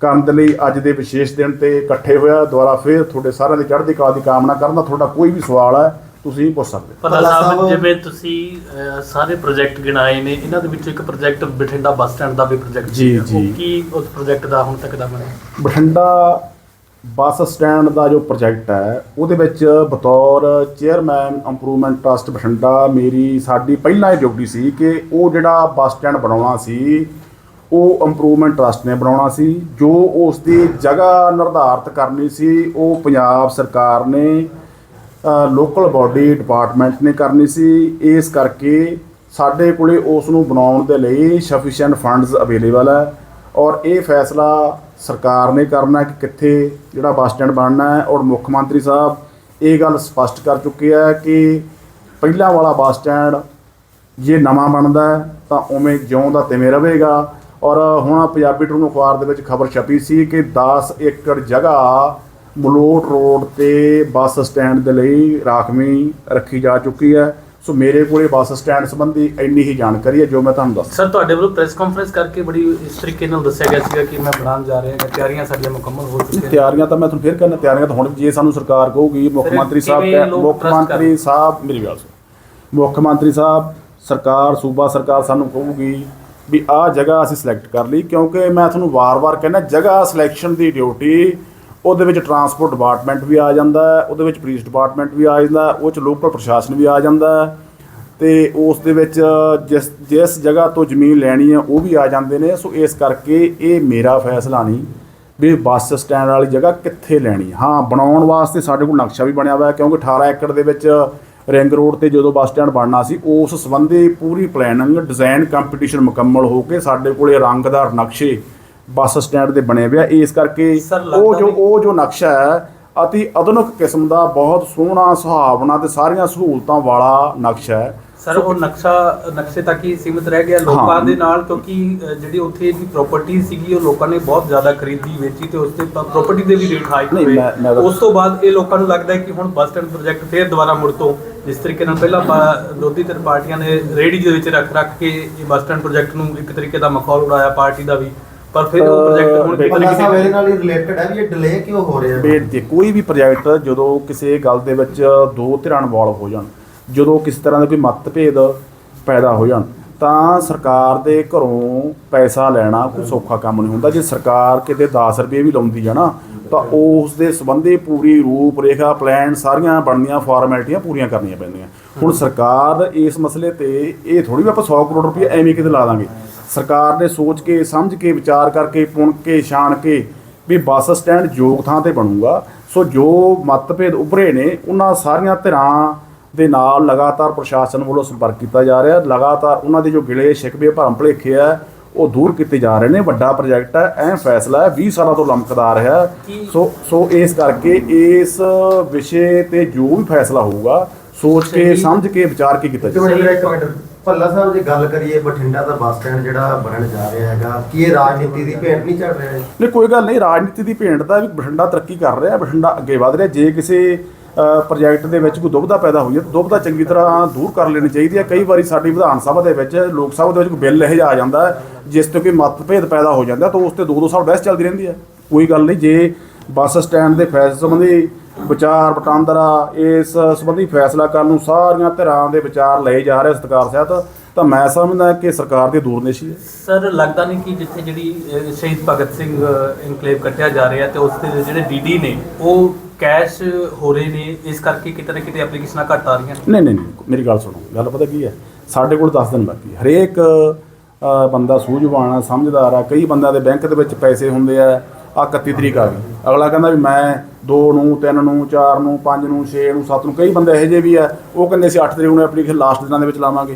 ਕਰਨ ਦੇ ਲਈ ਅੱਜ ਦੇ ਵਿਸ਼ੇਸ਼ ਦਿਨ ਤੇ ਇਕੱਠੇ ਹੋਇਆ। ਦੁਆਰਾ ਫਿਰ ਤੁਹਾਡੇ ਸਾਰਿਆਂ ਦੀ ਚੜ੍ਹਦੀ ਕਲਾ ਦੀ ਕਾਮਨਾ ਕਰਦਾ। ਤੁਹਾਡਾ ਕੋਈ ਵੀ ਸਵਾਲ ਹੈ ਤੁਸੀਂ ਪੁੱਛ ਸਕਦੇ ਹੋ। ਪੱਲਾ ਸਾਹਿਬ ਜਿਵੇਂ ਤੁਸੀਂ ਅਹ, ਸਾਰੇ ਪ੍ਰੋਜੈਕਟ ਗਿਣਾਏ ਨੇ ਇਹਨਾਂ ਦੇ ਵਿੱਚੋਂ ਇੱਕ ਪ੍ਰੋਜੈਕਟ ਬਠਿੰਡਾ ਬੱਸ ਸਟੈਂਡ ਦਾ ਵੀ ਪ੍ਰੋਜੈਕਟ ਜੀ, ਜੀ। ਉਹ ਕੀ ਉਸ ਪ੍ਰੋਜੈਕਟ ਦਾ ਹੁਣ ਤੱਕ ਦਾ ਬਣਿਆ ਬਠਿੰਡਾ ਬੱਸ ਸਟੈਂਡ ਦਾ ਜੋ ਪ੍ਰੋਜੈਕਟ ਹੈ ਉਹਦੇ ਵਿੱਚ ਬਤੌਰ ਚੇਅਰਮੈਨ ਇੰਪਰੂਵਮੈਂਟ ਟਰਸਟ ਬਠਿੰਡਾ ਮੇਰੀ ਸਾਡੀ ਪਹਿਲਾਂ ਹੀ ਡਿਊਟੀ ਸੀ ਕਿ ਉਹ ਜਿਹੜਾ ਬੱਸ ਸਟੈਂਡ ਬਣਾਉਣਾ ਸੀ ਉਹ ਇੰਪਰੂਵਮੈਂਟ ਟਰਸਟ ਨੇ ਬਣਾਉਣਾ ਸੀ ਜੋ ਉਸ ਦੀ ਜਗ੍ਹਾ ਨਿਰਧਾਰਤ ਕਰਨੀ ਸੀ ਉਹ ਪੰਜਾਬ ਸਰਕਾਰ ਨੇ ਲੋਕਲ ਬਾਡੀ ਡਿਪਾਰਟਮੈਂਟ ਨੇ ਕਰਨੀ ਸੀ। ਇਸ ਕਰਕੇ ਸਾਡੇ ਕੋਲੇ ਉਸ ਨੂੰ ਬਣਾਉਣ ਦੇ ਲਈ ਸਫੀਸ਼ੀਐਂਟ ਫੰਡਸ ਅਵੇਲੇਬਲ ਹੈ। ਔਰ ਇਹ ਫੈਸਲਾ ਸਰਕਾਰ ਨੇ ਕਰਨਾ ਕਿ ਕਿੱਥੇ ਜਿਹੜਾ ਬੱਸ ਸਟੈਂਡ ਬਣਨਾ ਹੈ। ਔਰ ਮੁੱਖ ਮੰਤਰੀ ਸਾਹਿਬ ਇਹ ਗੱਲ ਸਪਸ਼ਟ ਕਰ ਚੁੱਕੇ ਹੈ ਕਿ ਪਹਿਲਾਂ ਵਾਲਾ ਬੱਸ ਸਟੈਂਡ ਜੇ ਨਵਾਂ ਬਣਦਾ ਤਾਂ ਉਵੇਂ ਜਿਉਂ ਦਾ ਤਿਵੇਂ ਰਹੇਗਾ। ਔਰ ਹੁਣ ਪੰਜਾਬੀ ਟ੍ਰਿਬਿਊਨ ਅਖਬਾਰ ਦੇ ਵਿੱਚ ਖਬਰ ਛਪੀ ਸੀ ਕਿ 10 ਏਕੜ ਜਗ੍ਹਾ ਮਲੋਟ ਰੋਡ ਤੇ ਬੱਸ ਸਟੈਂਡ ਦੇ ਲਈ ਰਾਖਵੀਂ ਰੱਖੀ ਜਾ ਚੁੱਕੀ ਹੈ। ਸੋ ਮੇਰੇ ਕੋਲੇ ਬੱਸ ਸਟੈਂਡ ਸੰਬੰਧੀ ਇੰਨੀ ਹੀ ਜਾਣਕਾਰੀ ਹੈ ਜੋ ਮੈਂ ਤੁਹਾਨੂੰ ਦੱਸ। ਸਰ ਤੁਹਾਡੇ ਵੱਲੋਂ ਪ੍ਰੈਸ ਕਾਨਫਰੰਸ ਕਰਕੇ ਬੜੀ ਇਸ ਤਰੀਕੇ ਨਾਲ ਦੱਸਿਆ ਗਿਆ ਸੀਗਾ ਕਿ ਮੈਂ ਬਣਾਉਣ ਜਾ ਰਿਹਾ ਹਾਂ ਤਿਆਰੀਆਂ ਸਾਡੀਆਂ ਮੁਕੰਮਲ ਹੋ ਚੁੱਕੀਆਂ ਤਿਆਰੀਆਂ ਤਾਂ ਮੈਂ ਤੁਹਾਨੂੰ ਫਿਰ ਕਹਿੰਦਾ ਤਿਆਰੀਆਂ ਤਾਂ ਹੁਣ ਜੇ ਸਾਨੂੰ ਸਰਕਾਰ ਕਹੂਗੀ ਮੁੱਖ ਮੰਤਰੀ ਸਾਹਿਬ ਮੁੱਖ ਮੰਤਰੀ ਸਾਹਿਬ ਮੇਰੀ ਗੱਲ ਸੁਣੋ। ਮੁੱਖ ਮੰਤਰੀ ਸਾਹਿਬ ਸਰਕਾਰ ਸੂਬਾ ਸਰਕਾਰ ਸਾਨੂੰ ਕਹੂਗੀ ਵੀ ਆਹ ਜਗ੍ਹਾ ਅਸੀਂ ਸਿਲੈਕਟ ਕਰ ਲਈ ਕਿਉਂਕਿ ਮੈਂ ਤੁਹਾਨੂੰ ਵਾਰ-ਵਾਰ ਕਹਿੰਦਾ ਜਗ੍ਹਾ ਸਿਲੈਕਸ਼ਨ ਦੀ ਡਿਊਟੀ ਉਹਦੇ ਵਿੱਚ ਟਰਾਂਸਪੋਰਟ ਡਿਪਾਰਟਮੈਂਟ ਵੀ ਆ ਜਾਂਦਾ ਉਹਦੇ ਵਿੱਚ ਪੁਲਿਸ ਡਿਪਾਰਟਮੈਂਟ ਵੀ ਆ ਜਾਂਦਾ ਉਹ ਚ ਲੋਕਲ ਪ੍ਰਸ਼ਾਸਨ ਵੀ ਆ ਜਾਂਦਾ ਹੈ ਤੇ ਉਸ ਦੇ ਵਿੱਚ ਜਿਸ ਜਿਸ ਜਗ੍ਹਾ ਤੋਂ ਜ਼ਮੀਨ ਲੈਣੀ ਹੈ, ਉਹ ਵੀ ਆ ਜਾਂਦੇ ਨੇ। ਸੋ ਇਸ ਕਰਕੇ ਇਹ ਮੇਰਾ ਫੈਸਲਾ ਨਹੀਂ ਵੀ ਬੱਸ ਸਟੈਂਡ ਵਾਲੀ ਜਗ੍ਹਾ ਕਿੱਥੇ ਲੈਣੀ ਹਾਂ। ਬਣਾਉਣ ਵਾਸਤੇ ਸਾਡੇ ਕੋਲ ਨਕਸ਼ਾ ਵੀ ਬਣਿਆ ਹੋਇਆ ਕਿਉਂਕਿ 18 ਏਕੜ ਦੇ ਵਿੱਚ ਰਿੰਗ ਰੋਡ ਤੇ ਜਦੋਂ ਬੱਸ ਸਟੈਂਡ ਬਣਨਾ ਸੀ, ਉਸ ਸੰਬੰਧੀ ਪੂਰੀ ਪਲੈਨਿੰਗ ਡਿਜ਼ਾਈਨ ਕੰਪੀਟੀਸ਼ਨ ਮੁਕੰਮਲ ਹੋ ਕੇ ਸਾਡੇ ਕੋਲੇ ਰੰਗਦਾਰ ਨਕਸ਼ੇ ਬੱਸ ਸਟੈਂਡ ਦੇ ਬਣੇ ਹੋਏ ਆ। ਇਸ ਕਰਕੇ ਉਹ ਜੋ ਉਹ ਜੋ ਨਕਸ਼ਾ ਹੈ ਅਤੀ ਆਧੁਨਿਕ ਕਿਸਮ ਦਾ ਬਹੁਤ ਸੋਹਣਾ ਸੁਹਾਵਣਾ ਤੇ ਸਾਰੀਆਂ ਸਹੂਲਤਾਂ ਵਾਲਾ ਨਕਸ਼ਾ ਹੈ। ਸਰ ਉਹ ਨਕਸ਼ਾ ਨਕਸ਼ੇ ਤੱਕ ਹੀ ਸੀਮਿਤ ਰਹਿ ਗਿਆ। ਲੋਕਾਂ। ਦੇ ਨਾਲ ਕਿਉਂਕਿ ਜਿਹੜੀ ਉੱਥੇ ਦੀ ਪ੍ਰਾਪਰਟੀ ਸੀਗੀ ਉਹ ਲੋਕਾਂ ਨੇ ਬਹੁਤ ਜ਼ਿਆਦਾ ਖਰੀਦੀ ਵੇਚੀ ਤੇ ਉਸ ਤੇ ਪ੍ਰਾਪਰਟੀ ਦੇ ਵੀ ਰੇਟ ਹਾਈ ਹੋਏ। ਉਸ ਤੋਂ ਬਾਅਦ ਇਹ ਲੋਕਾਂ ਨੂੰ ਲੱਗਦਾ ਹੈ ਕਿ ਹੁਣ ਬੱਸ ਸਟੈਂਡ ਪ੍ਰੋਜੈਕਟ ਫੇਰ ਦੁਬਾਰਾ ਮੁੜ ਤੋਂ ਜਿਸ ਤਰੀਕੇ ਨਾਲ ਪਹਿਲਾਂ ਵਿਰੋਧੀ ਧਿਰ ਪਾਰਟੀਆਂ ਨੇ ਰੇੜੀ ਦੇ ਵਿੱਚ ਰੱਖ ਰੱਖ ਕੇ ਇਹ ਬੱਸ ਸਟੈਂਡ ਪ੍ਰੋਜੈਕਟ ਨੂੰ ਇੱਕ ਤਰੀਕੇ ਦਾ ਮਖੌਲ ਉਡਾਇਆ ਪਾਰਟੀ ਦਾ ਵੀ। ਪਰ ਫਿਰ ਉਹ ਪ੍ਰੋਜੈਕਟ ਹੁਣ ਕਿਤੇ ਨਾ ਨਾਲ ਹੀ ਰਿਲੇਟਡ ਹੈ ਵੀ ਇਹ ਡਿਲੇ ਕਿਉਂ ਹੋ ਰਿਹਾ ਵੇਟ ਤੇ ਕੋਈ ਵੀ ਪ੍ਰੋਜੈਕਟ ਜਦੋਂ ਕਿਸੇ ਗੱਲ ਦੇ ਵਿੱਚ ਦੋ ਧਿਰਾਂ ਇਨਵੋਲਵ ਹੋ ਜਾਣ ਜਦੋਂ ਕਿਸੇ ਤਰ੍ਹਾਂ ਦਾ ਕੋਈ ਮਤਭੇਦ ਪੈਦਾ ਹੋ ਜਾਣ ਤਾਂ ਸਰਕਾਰ ਦੇ ਘਰੋਂ ਪੈਸਾ ਲੈਣਾ ਕੋਈ ਸੌਖਾ ਕੰਮ ਨਹੀਂ ਹੁੰਦਾ। ਜੇ ਸਰਕਾਰ ਕਿਤੇ 10 ਰੁਪਏ ਵੀ ਲਾਉਂਦੀ ਆ ਨਾ ਤਾਂ ਉਸ ਦੇ ਸੰਬੰਧੀ ਪੂਰੀ ਰੂਪ ਰੇਖਾ ਪਲਾਨ ਸਾਰੀਆਂ ਬਣਦੀਆਂ ਫਾਰਮੈਲਿਟੀਆਂ ਪੂਰੀਆਂ ਕਰਨੀਆਂ ਪੈਂਦੀਆਂ। ਹੁਣ ਸਰਕਾਰ ਇਸ ਮਸਲੇ ਤੇ ਇਹ ਥੋੜੀ ਵੀ ਆਪਾਂ 100 ਕਰੋੜ ਰੁਪਏ ਐਵੇਂ ਕਿਤੇ ਲਾ ਦਾਂਗੇ। ਸਰਕਾਰ ਨੇ ਸੋਚ ਕੇ ਸਮਝ ਕੇ ਵਿਚਾਰ ਕਰਕੇ ਪੁਣ ਕੇ ਛਾਣ ਕੇ ਵੀ ਬੱਸ ਸਟੈਂਡ ਯੋਗ ਥਾਂ ਤੇ ਬਣੂਗਾ। ਸੋ ਜੋ ਮਤਭੇਦ ਉੱਭਰੇ ਨੇ ਉਹਨਾਂ ਸਾਰੀਆਂ ਧਿਰਾਂ ਦੇ ਨਾਲ ਲਗਾਤਾਰ ਪ੍ਰਸ਼ਾਸਨ ਵੱਲੋਂ ਸੰਪਰਕ ਕੀਤਾ ਜਾ ਰਿਹਾ। ਲਗਾਤਾਰ ਉਹਨਾਂ ਦੇ ਜੋ ਗਿਲੇ ਸ਼ਿਕਵੇ ਭਰਮ ਭੁਲੇਖੇ ਆ ਉਹ ਦੂਰ ਕੀਤੇ ਜਾ ਰਹੇ ਨੇ। ਵੱਡਾ ਪ੍ਰੋਜੈਕਟ ਹੈ ਅਹਿਮ ਫੈਸਲਾ ਹੈ 20 ਸਾਲਾਂ ਤੋਂ ਲਮਕਦਾ ਆ ਰਿਹਾ ਹੈ। ਸੋ ਸੋ ਇਸ ਕਰਕੇ ਇਸ ਵਿਸ਼ੇ ਤੇ ਜੋ ਵੀ ਫੈਸਲਾ ਹੋਊਗਾ ਸੋਚ ਕੇ ਸਮਝ ਕੇ ਵਿਚਾਰ ਕੇ ਕੀਤਾ ਜਾਵੇ ਮਿੰਟ ਇੱਕ ਮਿੰਟ। ਭੱਲਾ ਸਾਹਿਬ, ਜੇ ਗੱਲ ਕਰੀਏ ਬਠਿੰਡਾ ਦਾ ਬੱਸ ਸਟੈਂਡ ਜਿਹੜਾ ਬਣਨ ਜਾ ਰਿਹਾ ਹੈਗਾ, ਕੀ ਇਹ ਰਾਜਨੀਤੀ ਦੀ ਭੇਟ ਨਹੀਂ ਚੜ ਰਿਹਾ ਨਹੀਂ, ਕੋਈ ਗੱਲ ਨਹੀਂ, ਰਾਜਨੀਤੀ ਦੀ ਭੇਂਟ ਦਾ ਵੀ ਬਠਿੰਡਾ ਤਰੱਕੀ ਕਰ ਰਿਹਾ, ਬਠਿੰਡਾ ਅੱਗੇ ਵਧ ਰਿਹਾ। ਜੇ ਕਿਸੇ ਪ੍ਰੋਜੈਕਟ ਦੇ ਵਿੱਚ ਕੋਈ ਦੁਬਿਧਾ ਪੈਦਾ ਹੋਈ ਹੈ, ਤਾਂ ਦੁਬਿਧਾ ਚੰਗੀ ਤਰ੍ਹਾਂ ਦੂਰ ਕਰ ਲੈਣੀ ਚਾਹੀਦੀ ਹੈ। ਕਈ ਵਾਰੀ ਸਾਡੀ ਵਿਧਾਨ ਸਭਾ ਦੇ ਵਿੱਚ, ਲੋਕ ਸਭਾ ਦੇ ਵਿੱਚ ਕੋਈ ਬਿੱਲ ਇਹ ਜਿਹਾ ਆ ਜਾਂਦਾ ਜਿਸ ਤੋਂ ਕੋਈ ਮਤਭੇਦ ਪੈਦਾ ਹੋ ਜਾਂਦਾ ਤਾਂ ਉਸ ਤੇ ਦੋ ਦੋ ਸਾਲ ਬਹਿਸ ਚੱਲਦੀ ਰਹਿੰਦੀ ਹੈ। ਕੋਈ ਗੱਲ ਨਹੀਂ, ਜੇ ਬੱਸ ਸਟੈਂਡ ਦੇ ਫੈਸਲੇ ਸੰਬੰਧੀ ਵਿਚਾਰ ਵਟਾਂਦਰਾ ਇਸ ਸੰਬੰਧੀ ਫੈਸਲਾ ਕਰਨ ਨੂੰ ਸਾਰੀਆਂ ਧਿਰਾਂ ਦੇ ਵਿਚਾਰ ਲਏ ਜਾ ਰਹੇ ਸਤਿਕਾਰ ਸਹਿਤ ਤਾਂ ਮੈਂ ਸਮਝਦਾ ਕਿ ਸਰਕਾਰ ਦੀ ਦੂਰਨੇਸ਼ੀ ਹੈ। ਸਰ ਲੱਗਦਾ ਨਹੀਂ ਕਿ ਜਿੱਥੇ ਜਿਹੜੀ ਸ਼ਹੀਦ ਭਗਤ ਸਿੰਘ ਇਨਕਲੇਵ ਕੱਟਿਆ ਜਾ ਰਿਹਾ ਤੇ ਉਸ ਦੇ ਜਿਹੜੇ ਡੀਡੀ ਨੇ ਉਹ ਕੈਸ਼ ਹੋ ਰਹੇ ਨੇ ਇਸ ਕਰਕੇ ਕਿਤੇ ਨਾ ਕਿਤੇ ਐਪਲੀਕੇਸ਼ਨਾਂ ਘੱਟ ਆ ਰਹੀਆਂ ਨਹੀਂ ਨਹੀਂ ਨਹੀਂ ਮੇਰੀ ਗੱਲ ਸੁਣੋ ਗੱਲ ਪਤਾ ਕੀ ਹੈ? ਸਾਡੇ ਕੋਲ 10 ਦਿਨ ਬਾਕੀ। ਹਰੇਕ ਬੰਦਾ ਸੂਝਵਾਨ ਆ ਸਮਝਦਾਰ ਆ ਕਈ ਬੰਦਿਆਂ ਦੇ ਬੈਂਕ ਦੇ ਵਿੱਚ ਪੈਸੇ ਹੁੰਦੇ ਆ ਆ 31 ਤਰੀਕ ਆ ਗਈ। ਅਗਲਾ ਕਹਿੰਦਾ ਵੀ ਮੈਂ 2 ਨੂੰ 3 ਨੂੰ 4 ਨੂੰ 5 ਨੂੰ 6 ਨੂੰ 7 ਨੂੰ ਕਈ ਬੰਦੇ ਇਹੋ ਜਿਹੇ ਵੀ ਆ ਉਹ ਕਹਿੰਦੇ ਅਸੀਂ 8 ਤਰੀਕ ਨੂੰ ਐਪਲੀਕੇਸ਼ਨ ਲਾਸਟ ਦਿਨਾਂ ਦੇ ਵਿੱਚ ਲਾਵਾਂਗੇ।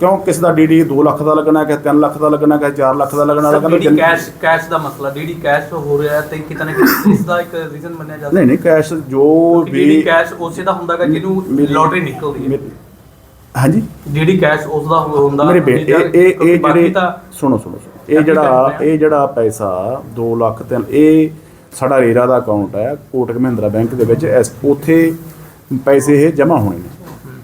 ਕਿਉਂ? ਕਿਸੇ ਦਾ ਡੀਡੀ 2 ਲੱਖ ਦਾ ਲੱਗਣਾ ਕਿਸੇ 3 ਲੱਖ ਦਾ ਲੱਗਣਾ ਕਿਸੇ 4 ਲੱਖ ਦਾ ਲੱਗਣਾ ਕਹਿੰਦਾ ਡੀਡੀ ਕੈਸ਼ ਕੈਸ਼ ਦਾ ਮਸਲਾ ਡੀਡੀ ਕੈਸ਼ ਹੋ ਰਿਹਾ ਹੈ ਤੇ ਕਿਤੇ ਨਾ ਕਿਤੇ ਇਸ ਦਾ ਇੱਕ ਰੀਜ਼ਨ ਮੰਨਿਆ ਜਾ ਨਹੀਂ ਨਹੀਂ ਕੈਸ਼ ਜੋ ਡੀਡੀ ਵੀ ਕੈਸ਼ ਉਸੇ ਦਾ ਹੁੰਦਾਗਾ ਜਿਹਨੂੰ ਲੋਟਰੀ ਨਿਕਲਦੀ ਹੈ। ਹਾਂਜੀ? ਡੀਡੀ ਕੈਸ਼ ਉਸ ਦਾ ਹੁੰਦਾ ਮੇਰੇ ਬੇ ਇਹ ਇਹ ਜਿਹੜੇ ਤਾਂ ਸੁਣੋ ਸੁਣੋ। ਇਹ ਜਿਹੜਾ। ਇਹ ਜਿਹੜਾ ਪੈਸਾ 2 ਲੱਖ ਤਿੰਨ ਇਹ ਸਾਡਾ ਰੇਰਾ ਦਾ ਅਕਾਊਂਟ ਹੈ ਕੋਟਕ ਮਹਿੰਦਰਾ ਬੈਂਕ ਦੇ ਵਿੱਚ। ਇਸ ਉੱਥੇ ਪੈਸੇ ਇਹ ਜਮ੍ਹਾਂ ਹੋਣੇ ਨੇ।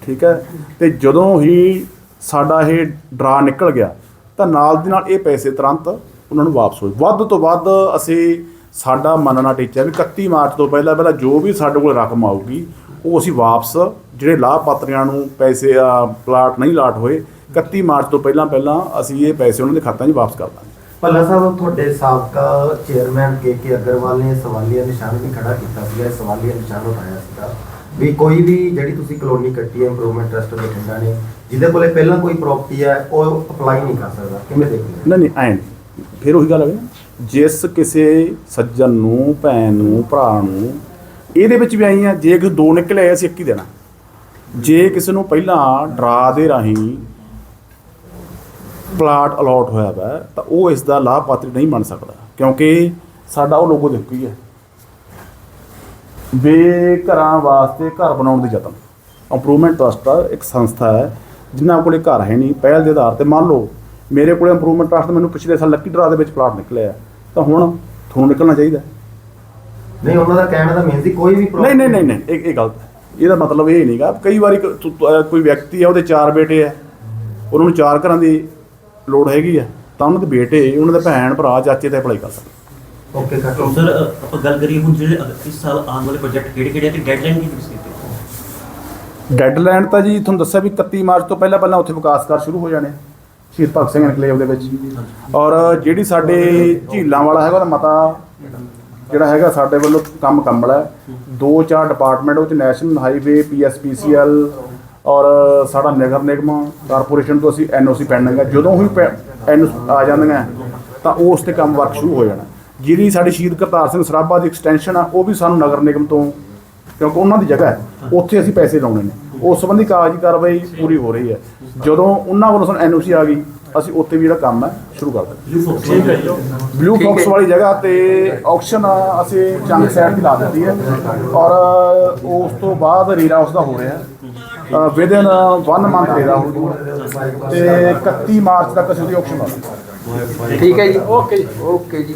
ਠੀਕ ਹੈ? ਤੇ ਜਦੋਂ ਹੀ ਸਾਡਾ ਇਹ ਡਰਾ ਨਿਕਲ ਗਿਆ ਤਾਂ ਨਾਲ ਦੀ ਨਾਲ ਇਹ ਪੈਸੇ ਤੁਰੰਤ ਉਹਨਾਂ ਨੂੰ ਵਾਪਸ ਹੋਏ। ਵੱਧ ਤੋਂ ਵੱਧ ਅਸੀਂ ਸਾਡਾ ਮੰਨਣਾ ਟੀਚਾ ਵੀ 31 ਮਾਰਚ ਤੋਂ ਪਹਿਲਾਂ ਪਹਿਲਾਂ ਜੋ ਵੀ ਸਾਡੇ ਕੋਲ ਰਕਮ ਆਊਗੀ ਉਹ ਅਸੀਂ ਵਾਪਸ ਜਿਹੜੇ ਲਾਭਪਾਤਰੀਆਂ ਨੂੰ ਪੈਸੇ ਆ ਪਲਾਟ ਨਹੀਂ ਲਾਟ ਹੋਏ 31 ਮਾਰਚ ਤੋਂ ਪਹਿਲਾਂ ਪਹਿਲਾਂ ਅਸੀਂ ਇਹ ਪੈਸੇ ਉਹਨਾਂ ਦੇ ਖਾਤਿਆਂ 'ਚ ਵਾਪਸ ਕਰ ਦਾਂਗੇ। ਭੱਲਾ ਸਾਹਿਬ ਤੁਹਾਡੇ ਸਾਬਕਾ ਚੇਅਰਮੈਨ ਕੇ ਕੇ ਅਗਰਵਾਲ ਨੇ ਸਵਾਲੀਆ ਨਿਸ਼ਾਨ ਵੀ ਖੜਾ ਕੀਤਾ ਸੀਗਾ ਇਹ ਸਵਾਲੀਆ ਨਿਸ਼ਾਨ ਉਠਾਇਆ ਸੀਗਾ ਵੀ ਕੋਈ ਵੀ ਜਿਹੜੀ ਤੁਸੀਂ ਕਲੋਨੀ ਕੱਟੀ ਹੈ ਇੰਪਰੂਵਮੈਂਟ ਟਰਸਟ ਬਠਿੰਡਾ ਨੇ ਜਿਹਦੇ ਕੋਲੇ ਪਹਿਲਾਂ ਕੋਈ ਪ੍ਰਾਪਰਟੀ ਹੈ ਉਹ ਅਪਲਾਈ ਨਹੀਂ ਕਰ ਸਕਦਾ ਕਿਵੇਂ ਦੇਖਦੇ? ਨਹੀਂ ਨਹੀਂ ਐਂ ਨਹੀਂ ਫਿਰ ਉਹੀ ਗੱਲ ਹੈ ਨਾ। ਜਿਸ ਕਿਸੇ ਸੱਜਣ ਨੂੰ ਭੈਣ ਨੂੰ ਭਰਾ ਨੂੰ ਇਹਦੇ ਵਿੱਚ ਵੀ ਆਈ ਆ ਜੇ ਕਿ ਦੋ ਨਿਕਲੇ ਅਸੀਂ ਇੱਕ ਹੀ ਦੇਣਾ। ਜੇ ਕਿਸੇ ਨੂੰ ਪਹਿਲਾਂ ਡਰਾ ਦੇ ਰਾਹੀਂ ਪਲਾਟ ਅਲਾਟ ਹੋਇਆ ਵਾ ਤਾਂ ਉਹ ਇਸ ਦਾ ਲਾਭਪਾਤਰੀ ਨਹੀਂ ਬਣ ਸਕਦਾ ਕਿਉਂਕਿ ਸਾਡਾ ਉਹ ਲੋਗੋ ਦੇਖੋ ਹੀ ਹੈ। ਬੇਘਰਾਂ ਵਾਸਤੇ ਘਰ ਬਣਾਉਣ ਦੇ ਯਤਨ। ਇੰਪਰੂਵਮੈਂਟ ਟਰਸਟ ਇੱਕ ਸੰਸਥਾ ਹੈ ਜਿਨ੍ਹਾਂ ਕੋਲੇ ਘਰ ਹੈ ਨਹੀਂ ਪਹਿਲ ਦੇ ਆਧਾਰ ਤੇ ਮੰਨ ਲਓ ਮੇਰੇ ਕੋਲੇ ਇੰਪਰੂਵਮੈਂਟ ਟਰਸਟ ਮੈਨੂੰ ਪਿਛਲੇ ਸਾਲ ਲੱਕੀ ਡਰਾ ਦੇ ਵਿੱਚ ਪਲਾਟ ਨਿਕਲਿਆ ਤਾਂ ਹੁਣ ਤੁਹਾਨੂੰ ਨਿਕਲਣਾ ਚਾਹੀਦਾ ਨਹੀਂ ਉਹਨਾਂ ਦਾ ਕਹਿਣ ਦਾ ਮੀਨ ਸੀ ਕੋਈ ਵੀ ਨਹੀਂ ਨਹੀਂ ਨਹੀਂ ਇਹ ਇਹ ਗਲਤ ਹੈ। ਇਹਦਾ ਮਤਲਬ ਇਹ ਨਹੀਂਗਾ ਕਈ ਵਾਰੀ ਕੋਈ ਵਿਅਕਤੀ ਹੈ ਉਹਦੇ ਚਾਰ ਬੇਟੇ ਆ ਉਹਨਾਂ ਨੂੰ ਚਾਰ ਘਰਾਂ ਦੀ ਲੋੜ ਹੈਗੀ ਆ ਤਾਂ ਉਹਨਾਂ ਦੇ ਬੇਟੇ ਉਹਨਾਂ ਦੇ ਭੈਣ ਭਰਾ ਚਾਚੇ ਤੇ ਅਪਲਾਈ ਕਰ ਸਕਦੇ। ਓਕੇ ਕੱਟੋ ਸਰ ਆਪਾਂ ਗੱਲ ਕਰੀਏ ਹੁਣ ਜਿਹੜੇ ਇਸ ਸਾਲ ਆਉਣ ਵਾਲੇ ਪ੍ਰੋਜੈਕਟ ਕਿਹੜੇ ਕਿਹੜੇ ਆ ਤੇ ਡੈਡਲਾਈਨ ਕੀ ਫਿਕਸ ਕੀਤੀ? ਡੈਡਲਾਈਨ ਤਾਂ ਜੀ ਤੁਹਾਨੂੰ ਦੱਸਿਆ ਵੀ 31 ਮਾਰਚ ਤੋਂ ਪਹਿਲਾਂ ਪਹਿਲਾਂ ਉੱਥੇ ਵਿਕਾਸ ਕਾਰਜ ਸ਼ੁਰੂ ਹੋ ਜਾਣੇ। ਸ਼ਹੀਦ ਭਗਤ ਸਿੰਘ ਐਨਕਲੇਵ ਦੇ ਵਿੱਚ। ਔਰ ਜਿਹੜੀ ਸਾਡੇ ਝੀਲਾਂ ਵਾਲਾ ਹੈਗਾ ਉਹਦਾ ਮਤਾ ਜਿਹੜਾ ਹੈਗਾ ਸਾਡੇ ਵੱਲੋਂ ਕੰਮ ਕੰਮਲਾ ਹੈ। ਦੋ ਚਾਰ ਡਿਪਾਰਟਮੈਂਟ ਉਹ ਚ ਨੈਸ਼ਨਲ ਹਾਈਵੇ ਪੀਐਸਪੀਸੀਐਲ ਔਰ ਸਾਡਾ ਨਗਰ ਨਿਗਮ ਕਾਰਪੋਰੇਸ਼ਨ ਤੋਂ ਅਸੀਂ ਐਨਓਸੀ ਪੈਂਡਿੰਗ ਹੈ। ਜਦੋਂ ਹੀ ਐਨ ਆ ਜਾਂਦੀਆਂ ਤਾਂ ਉਸ ਤੇ ਕੰਮ ਵਰਕ ਸ਼ੁਰੂ ਹੋ ਜਾਣਾ ਜਿਹੜੀ ਸਾਡੀ ਸ਼ਹੀਦ ਕਰਤਾਰ ਸਿੰਘ ਸਰਾਭਾ ਦੀ ਐਕਸਟੈਂਸ਼ਨ ਆ, ਉਹ ਵੀ ਸਾਨੂੰ ਨਗਰ ਨਿਗਮ ਤੋਂ, ਕਿਉਂਕਿ ਉਹਨਾਂ ਦੀ ਜਗ੍ਹਾ ਹੈ, ਉੱਥੇ ਅਸੀਂ ਪੈਸੇ ਲਾਉਣੇ ਨੇ। ਉਸ ਸੰਬੰਧੀ ਕਾਗਜ਼ੀ ਕਾਰਵਾਈ ਪੂਰੀ ਹੋ ਰਹੀ ਹੈ। ਜਦੋਂ ਉਹਨਾਂ ਵੱਲੋਂ ਸਾਨੂੰ ਐਨਓਸੀ ਆ ਗਈ ਅਸੀਂ ਉੱਥੇ ਵੀ ਜਿਹੜਾ ਕੰਮ ਹੈ ਸ਼ੁਰੂ ਕਰ ਦਿੱਤਾ। ਬਲੂ ਫੋਕਸ ਵਾਲੀ ਜਗ੍ਹਾ। ਤੇ ਆਕਸ਼ਨ ਅਸੀਂ ਚੰਗ ਸਾਈਡ ਦੀ ਲਾ ਦਿੱਤੀ ਹੈ। ਔਰ ਉਸ ਤੋਂ ਬਾਅਦ ਰੀਰਾ ਉਸ ਦਾ ਹੋ ਰਿਹਾ ਵਿਦਨ 1 ਮੰਥ ਰੀਰਾ ਹੋ ਜੂਗਾ ਤੇ 31 ਮਾਰਚ ਤੱਕ ਅਸੀਂ ਉਹਦੀ ਆਕਸ਼ਨ ਲਾ ਠੀਕ ਹੈ ਜੀ। ਓਕੇ ਜੀ। ਓਕੇ ਜੀ।